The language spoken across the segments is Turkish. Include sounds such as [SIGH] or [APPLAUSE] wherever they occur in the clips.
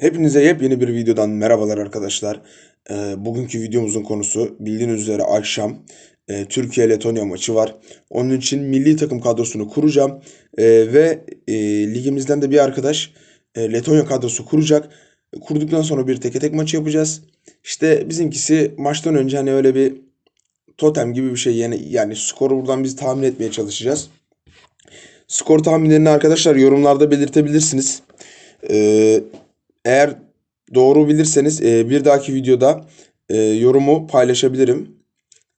Hepinize yepyeni bir videodan merhabalar arkadaşlar. Ee, bugünkü videomuzun konusu bildiğiniz üzere akşam e, Türkiye-Letonya maçı var. Onun için milli takım kadrosunu kuracağım. Ee, ve e, ligimizden de bir arkadaş e, Letonya kadrosu kuracak. Kurduktan sonra bir teke tek maçı yapacağız. İşte bizimkisi maçtan önce hani öyle bir totem gibi bir şey yani, yani skoru buradan biz tahmin etmeye çalışacağız. Skor tahminlerini arkadaşlar yorumlarda belirtebilirsiniz. Ee, eğer doğru bilirseniz e, bir dahaki videoda e, yorumu paylaşabilirim.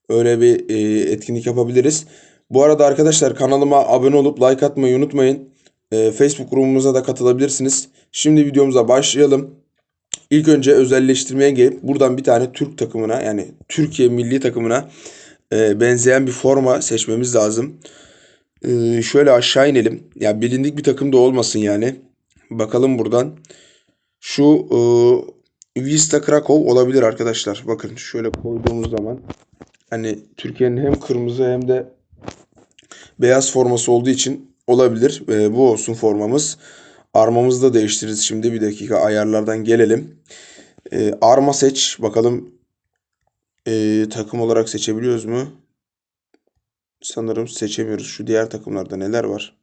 Öyle bir e, etkinlik yapabiliriz. Bu arada arkadaşlar kanalıma abone olup like atmayı unutmayın. E, Facebook grubumuza da katılabilirsiniz. Şimdi videomuza başlayalım. İlk önce özelleştirmeye gelip buradan bir tane Türk takımına yani Türkiye milli takımına e, benzeyen bir forma seçmemiz lazım. E, şöyle aşağı inelim. Ya bilindik bir takım da olmasın yani. Bakalım buradan. Şu e, Vista Krakow olabilir arkadaşlar. Bakın şöyle koyduğumuz zaman hani Türkiye'nin hem kırmızı hem de beyaz forması olduğu için olabilir. E, bu olsun formamız. Armamızı da değiştiririz şimdi. Bir dakika ayarlardan gelelim. E, arma seç. Bakalım e, takım olarak seçebiliyoruz mu? Sanırım seçemiyoruz. Şu diğer takımlarda neler var?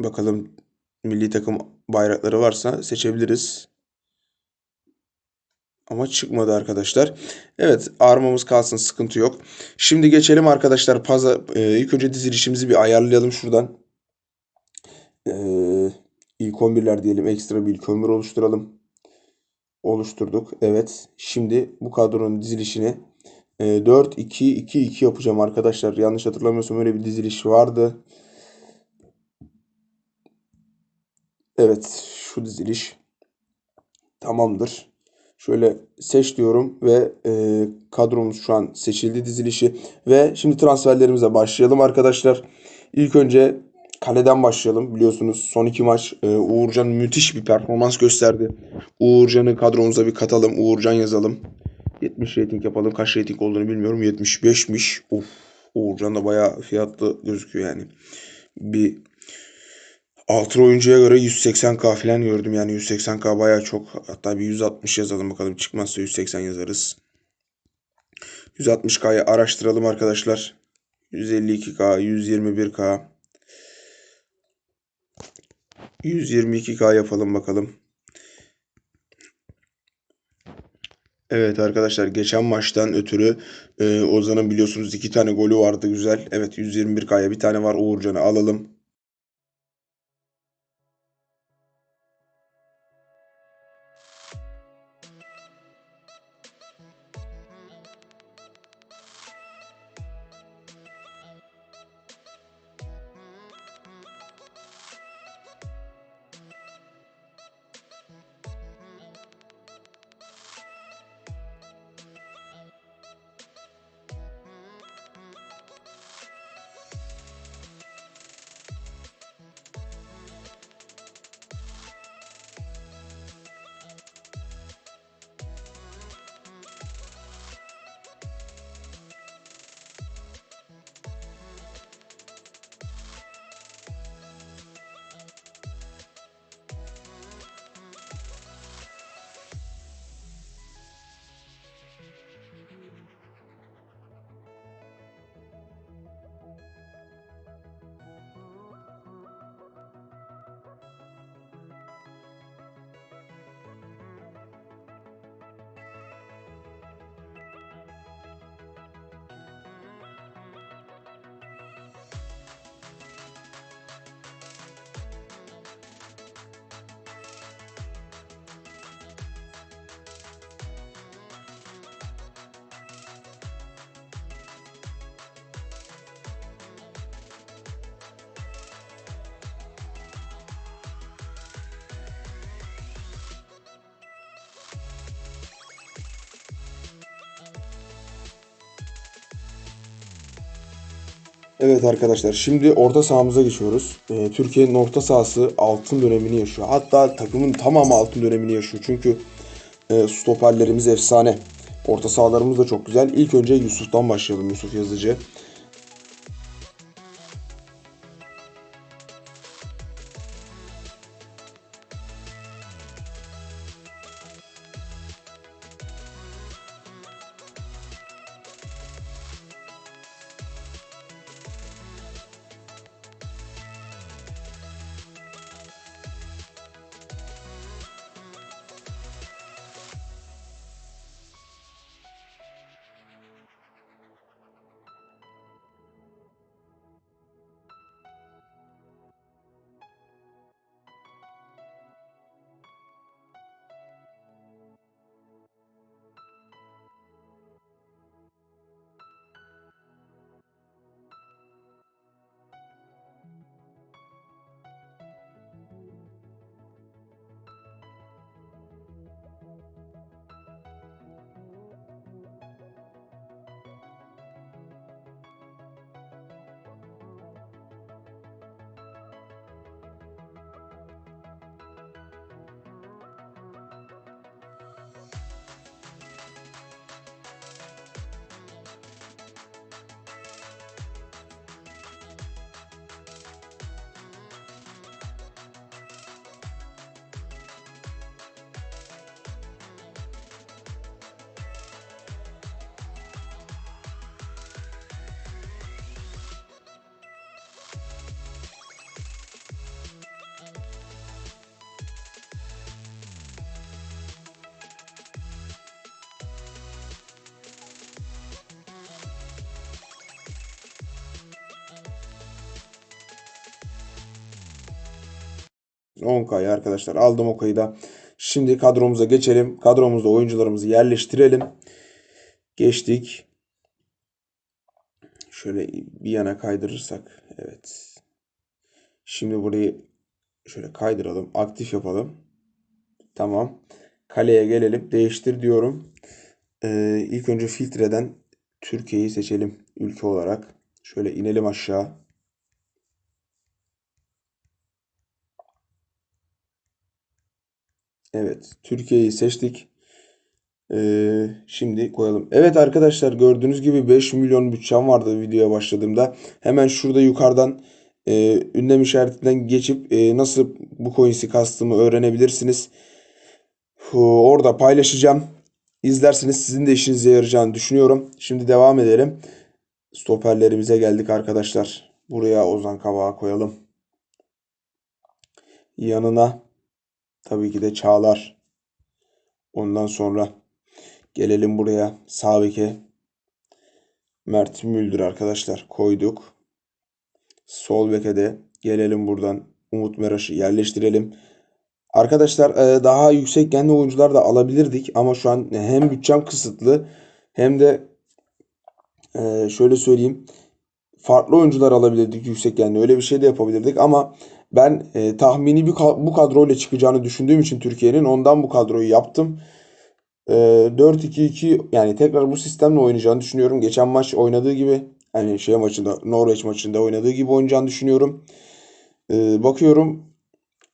Bakalım milli takım bayrakları varsa seçebiliriz. Ama çıkmadı arkadaşlar. Evet armamız kalsın sıkıntı yok. Şimdi geçelim arkadaşlar. Paza, e, ilk önce dizilişimizi bir ayarlayalım şuradan. E, ilk 11'ler diyelim. Ekstra bir ilk 11 oluşturalım. Oluşturduk. Evet. Şimdi bu kadronun dizilişini e, 4-2-2-2 yapacağım arkadaşlar. Yanlış hatırlamıyorsam öyle bir diziliş vardı. Evet şu diziliş tamamdır. Şöyle seç diyorum ve e, kadromuz şu an seçildi dizilişi. Ve şimdi transferlerimize başlayalım arkadaşlar. İlk önce kaleden başlayalım. Biliyorsunuz son iki maç e, Uğurcan müthiş bir performans gösterdi. Uğurcan'ı kadromuza bir katalım. Uğurcan yazalım. 70 rating yapalım. Kaç rating olduğunu bilmiyorum. 75'miş. Of. Uğurcan da bayağı fiyatlı gözüküyor yani. Bir Altın oyuncuya göre 180k falan gördüm yani 180k baya çok. Hatta bir 160 yazalım bakalım çıkmazsa 180 yazarız. 160k'yı araştıralım arkadaşlar. 152k, 121k. 122k yapalım bakalım. Evet arkadaşlar geçen maçtan ötürü e, Ozan'ın biliyorsunuz iki tane golü vardı güzel. Evet 121k'ya bir tane var Uğurcan'ı alalım. Evet arkadaşlar şimdi orta sahamıza geçiyoruz. Ee, Türkiye'nin orta sahası altın dönemini yaşıyor. Hatta takımın tamamı altın dönemini yaşıyor. Çünkü e, stoperlerimiz efsane. Orta sahalarımız da çok güzel. İlk önce Yusuf'tan başlayalım. Yusuf Yazıcı. 10K'yı arkadaşlar aldım Okay'ı da. Şimdi kadromuza geçelim. Kadromuzda oyuncularımızı yerleştirelim. Geçtik. Şöyle bir yana kaydırırsak. Evet. Şimdi burayı şöyle kaydıralım. Aktif yapalım. Tamam. Kaleye gelelim. Değiştir diyorum. Ee, ilk önce filtreden Türkiye'yi seçelim ülke olarak. Şöyle inelim aşağı. Evet, Türkiye'yi seçtik. Ee, şimdi koyalım. Evet arkadaşlar gördüğünüz gibi 5 milyon bütçem vardı videoya başladığımda. Hemen şurada yukarıdan e, ünlem işaretinden geçip e, nasıl bu coins'i kastığımı öğrenebilirsiniz. Hu, Orada paylaşacağım. İzlerseniz sizin de işinize yarayacağını düşünüyorum. Şimdi devam edelim. Stoperlerimize geldik arkadaşlar. Buraya Ozan Kabak'ı koyalım. Yanına tabii ki de Çağlar. Ondan sonra gelelim buraya sağ. Mert Müldür arkadaşlar koyduk. Sol beke de gelelim buradan Umut Meraş'ı yerleştirelim. Arkadaşlar e, daha yüksek genli oyuncular da alabilirdik ama şu an hem bütçem kısıtlı hem de e, şöyle söyleyeyim farklı oyuncular alabilirdik yüksek genli öyle bir şey de yapabilirdik ama ben e, tahmini bir bu kadroyla çıkacağını düşündüğüm için Türkiye'nin ondan bu kadroyu yaptım. E, 4-2-2 yani tekrar bu sistemle oynayacağını düşünüyorum. Geçen maç oynadığı gibi hani şey maçında Norveç maçında oynadığı gibi oynayacağını düşünüyorum. E, bakıyorum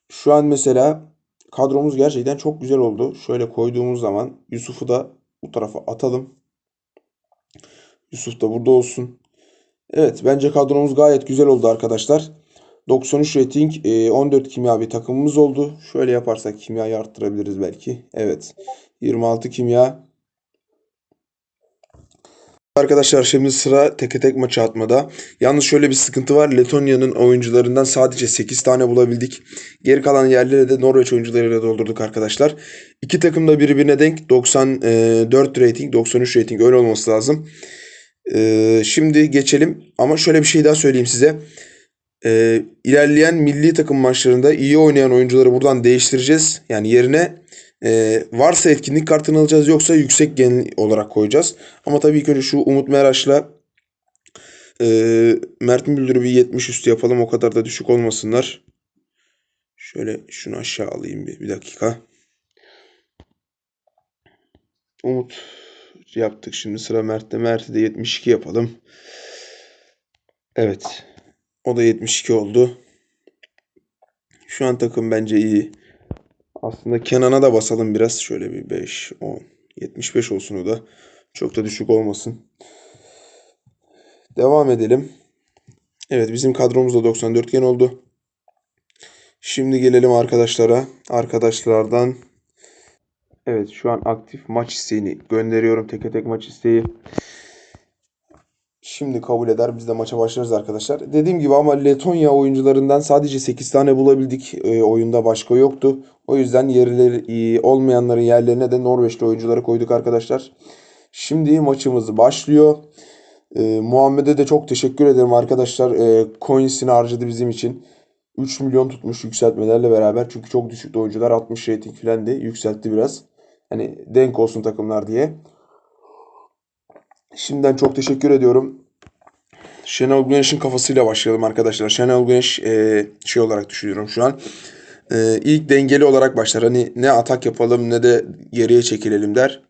şu an mesela kadromuz gerçekten çok güzel oldu. Şöyle koyduğumuz zaman Yusuf'u da bu tarafa atalım. Yusuf da burada olsun. Evet bence kadromuz gayet güzel oldu arkadaşlar. 93 rating, e, 14 kimya bir takımımız oldu. Şöyle yaparsak kimyayı arttırabiliriz belki. Evet. 26 kimya. Arkadaşlar şimdi sıra teke tek maçı atmada. Yalnız şöyle bir sıkıntı var. Letonya'nın oyuncularından sadece 8 tane bulabildik. Geri kalan yerleri de Norveç oyuncularıyla doldurduk arkadaşlar. İki takım da birbirine denk. 94 rating, 93 rating öyle olması lazım. Ee, şimdi geçelim. Ama şöyle bir şey daha söyleyeyim size. Ee, ilerleyen milli takım maçlarında iyi oynayan oyuncuları buradan değiştireceğiz. Yani yerine e, varsa etkinlik kartını alacağız yoksa yüksek gen olarak koyacağız. Ama tabii ilk önce şu Umut Meraş'la e, Mert Müldür'ü bir 70 üstü yapalım. O kadar da düşük olmasınlar. Şöyle şunu aşağı alayım bir, bir dakika. Umut yaptık. Şimdi sıra Mert'te. Mert'i de 72 yapalım. Evet. O da 72 oldu. Şu an takım bence iyi. Aslında Kenan'a da basalım biraz. Şöyle bir 5, 10, 75 olsun o da. Çok da düşük olmasın. Devam edelim. Evet bizim kadromuzda 94 gen oldu. Şimdi gelelim arkadaşlara. Arkadaşlardan Evet şu an aktif maç isteğini gönderiyorum. Teke tek maç isteği. Şimdi kabul eder. Biz de maça başlarız arkadaşlar. Dediğim gibi ama Letonya oyuncularından sadece 8 tane bulabildik. E, oyunda başka yoktu. O yüzden yerleri e, olmayanların yerlerine de Norveçli oyuncuları koyduk arkadaşlar. Şimdi maçımız başlıyor. E, Muhammed'e de çok teşekkür ederim arkadaşlar. E, coins'ini harcadı bizim için. 3 milyon tutmuş yükseltmelerle beraber. Çünkü çok düşüktü oyuncular. 60 rating falan de yükseltti biraz. Hani denk olsun takımlar diye. Şimdiden çok teşekkür ediyorum. Şenol Güneş'in kafasıyla başlayalım arkadaşlar. Şenol Güneş e, şey olarak düşünüyorum şu an. E, ilk dengeli olarak başlar. Hani ne atak yapalım ne de geriye çekilelim der.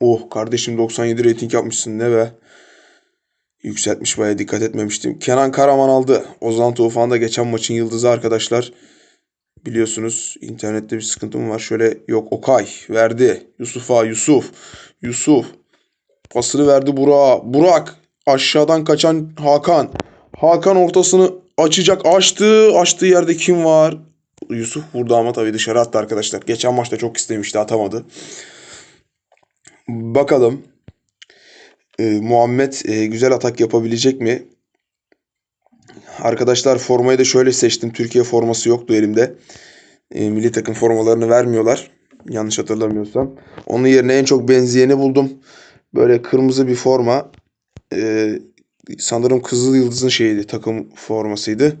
Oh kardeşim 97 rating yapmışsın ne be. Yükseltmiş baya dikkat etmemiştim. Kenan Karaman aldı. Ozan Tufan da geçen maçın yıldızı arkadaşlar. Biliyorsunuz internette bir sıkıntım var. Şöyle yok Okay verdi. Yusuf'a Yusuf. Yusuf. Pasını verdi Burak'a. Burak aşağıdan kaçan Hakan. Hakan ortasını açacak. Açtı. Açtığı yerde kim var? Yusuf burada ama tabii dışarı attı arkadaşlar. Geçen maçta çok istemişti atamadı. Bakalım. Ee, Muhammed e, güzel atak yapabilecek mi? Arkadaşlar formayı da şöyle seçtim. Türkiye forması yoktu elimde. E, milli takım formalarını vermiyorlar. Yanlış hatırlamıyorsam. Onun yerine en çok benzeyeni buldum. Böyle kırmızı bir forma. E, sanırım Kızıl Yıldız'ın şeyiydi. Takım formasıydı.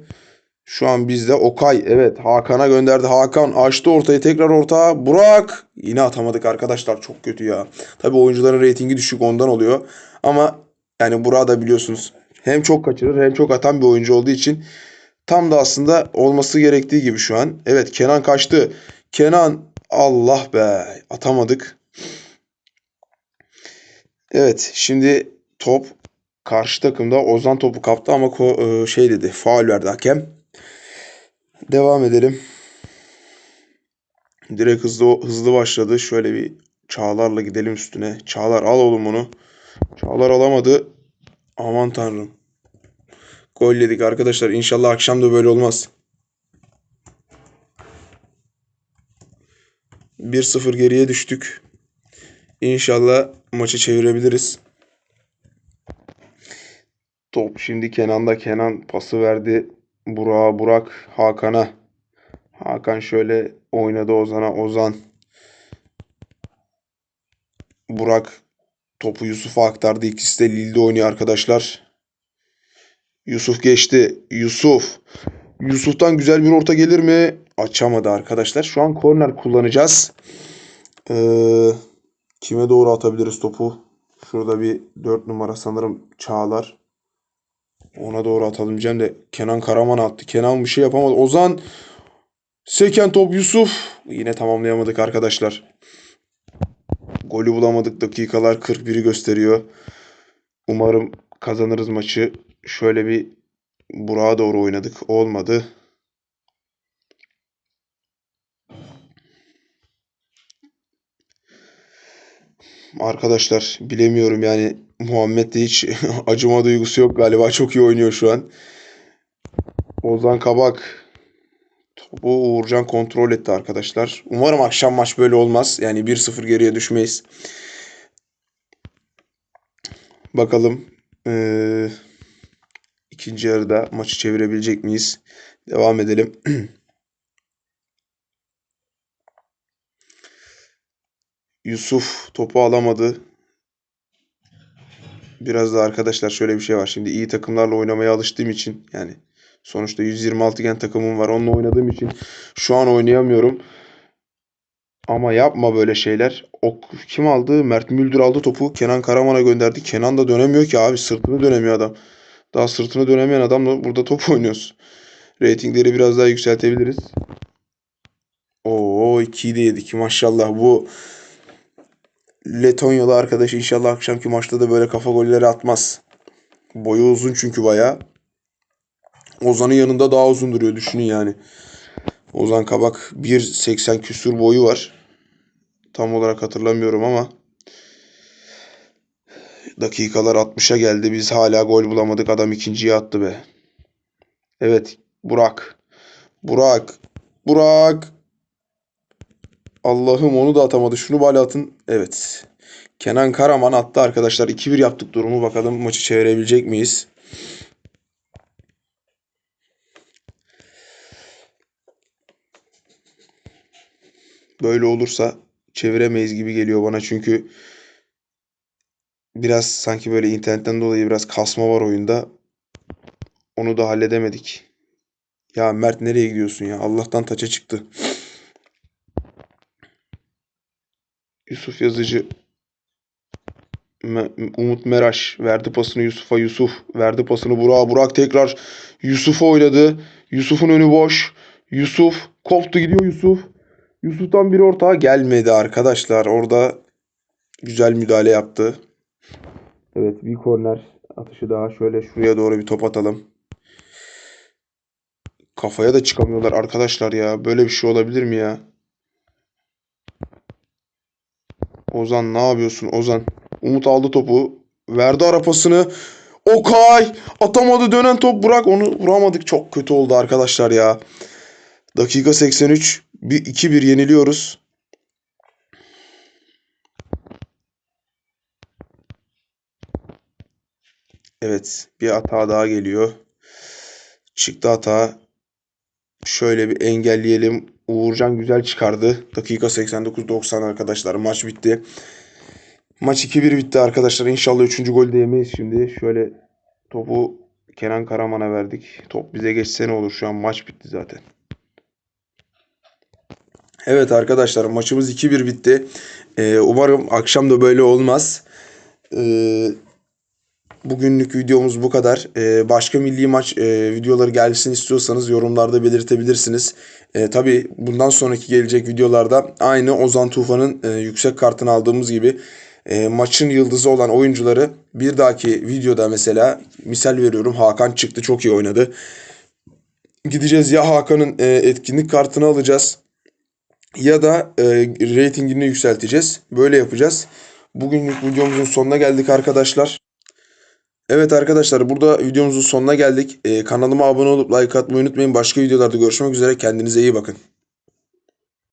Şu an bizde Okay. Evet Hakan'a gönderdi. Hakan açtı ortayı tekrar orta. Burak. Yine atamadık arkadaşlar. Çok kötü ya. Tabii oyuncuların reytingi düşük ondan oluyor. Ama yani Burak'ı da biliyorsunuz. Hem çok kaçırır hem çok atan bir oyuncu olduğu için tam da aslında olması gerektiği gibi şu an. Evet Kenan kaçtı. Kenan Allah be atamadık. Evet şimdi top karşı takımda Ozan topu kaptı ama ko- e, şey dedi faul verdi hakem. Devam edelim. Direkt hızlı hızlı başladı. Şöyle bir Çağlar'la gidelim üstüne. Çağlar al oğlum onu. Çağlar alamadı. Aman tanrım. Gol yedik arkadaşlar. İnşallah akşam da böyle olmaz. 1-0 geriye düştük. İnşallah maçı çevirebiliriz. Top şimdi Kenan'da. Kenan pası verdi. Burak'a, Burak Hakan'a. Hakan şöyle oynadı Ozan'a. Ozan. Burak topu Yusuf'a aktardı. İkisi de Lille'de oynuyor arkadaşlar. Yusuf geçti. Yusuf. Yusuf'tan güzel bir orta gelir mi? Açamadı arkadaşlar. Şu an korner kullanacağız. Ee, kime doğru atabiliriz topu? Şurada bir 4 numara sanırım Çağlar. Ona doğru atalım diyeceğim de Kenan Karaman attı. Kenan bir şey yapamadı. Ozan seken top Yusuf. Yine tamamlayamadık arkadaşlar. Golü bulamadık. Dakikalar 41'i gösteriyor. Umarım kazanırız maçı. Şöyle bir Burak'a doğru oynadık. Olmadı. Arkadaşlar bilemiyorum yani Muhammed'de hiç [LAUGHS] acıma duygusu yok galiba. Çok iyi oynuyor şu an. Ozan Kabak topu Uğurcan kontrol etti arkadaşlar. Umarım akşam maç böyle olmaz. Yani 1-0 geriye düşmeyiz. Bakalım ee, ikinci yarıda maçı çevirebilecek miyiz? Devam edelim. [CLEARS THROAT] Yusuf topu alamadı. Biraz da arkadaşlar şöyle bir şey var. Şimdi iyi takımlarla oynamaya alıştığım için yani sonuçta 126 gen takımım var. Onunla oynadığım için şu an oynayamıyorum. Ama yapma böyle şeyler. O kim aldı? Mert Müldür aldı topu. Kenan Karaman'a gönderdi. Kenan da dönemiyor ki abi. Sırtını dönemiyor adam. Daha sırtını dönemeyen adamla burada top [LAUGHS] oynuyoruz. Ratingleri biraz daha yükseltebiliriz. Oo 2'yi de yedik. Maşallah bu Letonyalı arkadaş inşallah akşamki maçta da böyle kafa golleri atmaz. Boyu uzun çünkü bayağı. Ozan'ın yanında daha uzun duruyor düşünün yani. Ozan Kabak 1.80 küsur boyu var. Tam olarak hatırlamıyorum ama dakikalar 60'a geldi. Biz hala gol bulamadık. Adam ikinciyi attı be. Evet Burak. Burak. Burak. Allah'ım onu da atamadı. Şunu bari atın. Evet. Kenan Karaman attı arkadaşlar. 2-1 yaptık durumu. Bakalım maçı çevirebilecek miyiz? Böyle olursa çeviremeyiz gibi geliyor bana. Çünkü biraz sanki böyle internetten dolayı biraz kasma var oyunda. Onu da halledemedik. Ya Mert nereye gidiyorsun ya? Allah'tan taça çıktı. Yusuf Yazıcı Umut Meraş verdi pasını Yusuf'a Yusuf verdi pasını Burak'a Burak tekrar Yusuf'a oynadı. Yusuf'un önü boş. Yusuf koptu gidiyor Yusuf. Yusuf'tan bir orta gelmedi arkadaşlar. Orada güzel müdahale yaptı. Evet bir korner atışı daha şöyle şuraya doğru bir top atalım. Kafaya da çıkamıyorlar arkadaşlar ya. Böyle bir şey olabilir mi ya? Ozan ne yapıyorsun Ozan? Umut aldı topu. Verdi arapasını. Okay! Atamadı dönen top bırak onu vuramadık. Çok kötü oldu arkadaşlar ya. Dakika 83. 2-1 yeniliyoruz. Evet bir hata daha geliyor. Çıktı hata. Şöyle bir engelleyelim. Uğurcan güzel çıkardı. Dakika 89-90 arkadaşlar. Maç bitti. Maç 2-1 bitti arkadaşlar. İnşallah 3. golü de yemeyiz şimdi. Şöyle topu Kenan Karaman'a verdik. Top bize geçse ne olur? Şu an maç bitti zaten. Evet arkadaşlar maçımız 2-1 bitti. Ee, umarım akşam da böyle olmaz. Ee, bugünlük videomuz bu kadar. Ee, başka milli maç e, videoları gelsin istiyorsanız yorumlarda belirtebilirsiniz. Ee, Tabi bundan sonraki gelecek videolarda aynı Ozan Tufan'ın e, yüksek kartını aldığımız gibi e, maçın yıldızı olan oyuncuları bir dahaki videoda mesela misal veriyorum Hakan çıktı çok iyi oynadı. Gideceğiz ya Hakan'ın e, etkinlik kartını alacağız ya da e, reytingini yükselteceğiz. Böyle yapacağız. Bugünlük videomuzun sonuna geldik arkadaşlar. Evet arkadaşlar burada videomuzun sonuna geldik. E, kanalıma abone olup like atmayı unutmayın. Başka videolarda görüşmek üzere. Kendinize iyi bakın.